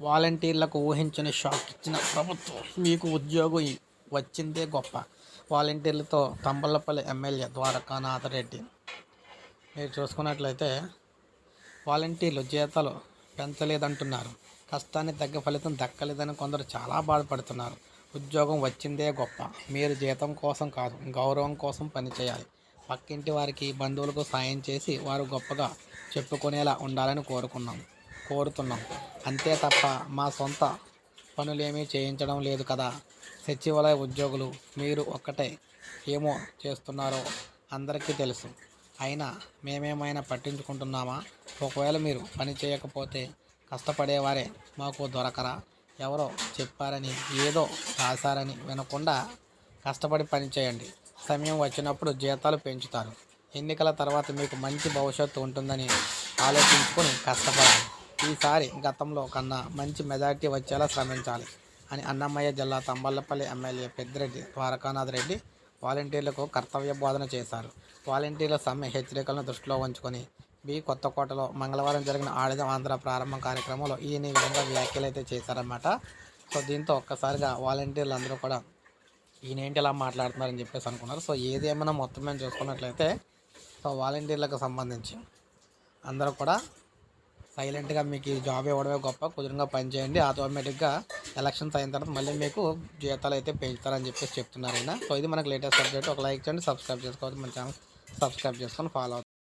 వాలంటీర్లకు ఊహించని షాక్ ఇచ్చిన ప్రభుత్వం. మీకు ఉద్యోగం వచ్చిందే గొప్ప. వాలంటీర్లతో తంబలపల్లి ఎమ్మెల్యే ద్వారకానాథ రెడ్డి. మీరు చూసుకున్నట్లయితే వాలంటీర్లు జీతాలు పెంచలేదంటున్నారు. కష్టానికి తగ్గ ఫలితం దక్కలేదని కొందరు చాలా బాధపడుతున్నారు. ఉద్యోగం వచ్చిందే గొప్ప. మీరు జీతం కోసం కాదు గౌరవం కోసం పనిచేయాలి పక్కింటి వారికి బంధువులకు సాయం చేసి వారు గొప్పగా చెప్పుకునేలా ఉండాలని కోరుకున్నాం. కోరుతున్నాం. అంతే తప్ప మా సొంత పనులేమీ చేయించడం లేదు కదా. సచివాలయ ఉద్యోగులు మీరు ఒక్కటే ఏమో చేస్తున్నారో అందరికీ తెలుసు. అయినా మేమేమైనా పట్టించుకుంటున్నామా? ఒకవేళ మీరు పని చేయకపోతే కష్టపడేవారే మాకు దొరకరా? ఎవరో చెప్పారని ఏదో రాశారని వినకుండా కష్టపడి పని చేయండి. సమయం వచ్చినప్పుడు జీతాలు పెంచుతారు. ఎన్నికల తర్వాత మీకు మంచి భవిష్యత్తు ఉంటుందని ఆలోచించుకొని కష్టపడాలి. ఈసారి గతంలో కన్నా మంచి మెజార్టీ వచ్చేలా శ్రమించాలి అని అన్నమయ్య జిల్లా తంబల్లపల్లి ఎమ్మెల్యే పెద్దిరెడ్డి ద్వారకానాథ్ రెడ్డి వాలంటీర్లకు కర్తవ్య బోధన చేశారు. వాలంటీర్ల సమ్మె హెచ్చరికలను దృష్టిలో ఉంచుకొని బి కొత్తకోటలో మంగళవారం జరిగిన ఆడిద ఆంధ్ర ప్రారంభ కార్యక్రమంలో ఈయన విధంగా వ్యాఖ్యలు అయితే చేశారన్నమాట. సో దీంతో ఒక్కసారిగా వాలంటీర్లు అందరూ కూడా ఈయనేంటి ఇలా మాట్లాడుతున్నారని చెప్పేసి అనుకున్నారు. సో ఏది ఏమైనా మొత్తం మేము చూసుకున్నట్లయితే సో వాలంటీర్లకు సంబంధించి అందరూ కూడా సైలెంట్గా మీకు ఈ జాబ్ ఇవ్వడమే గొప్ప. కుదురుగా పనిచేయండి ఆటోమేటిక్గా ఎలక్షన్స్ అయిన తర్వాత మళ్ళీ మీకు జీతాలు అయితే పెంచుతారని చెప్పేసి చెప్తున్నారు ఆయన. సో ఇది మనకు లేటెస్ట్ అప్డేట్ ఒక లైక్ చేయండి సబ్స్క్రైబ్ చేసుకోవాలి. మన ఛానల్ సబ్స్క్రైబ్ చేసుకొని ఫాలో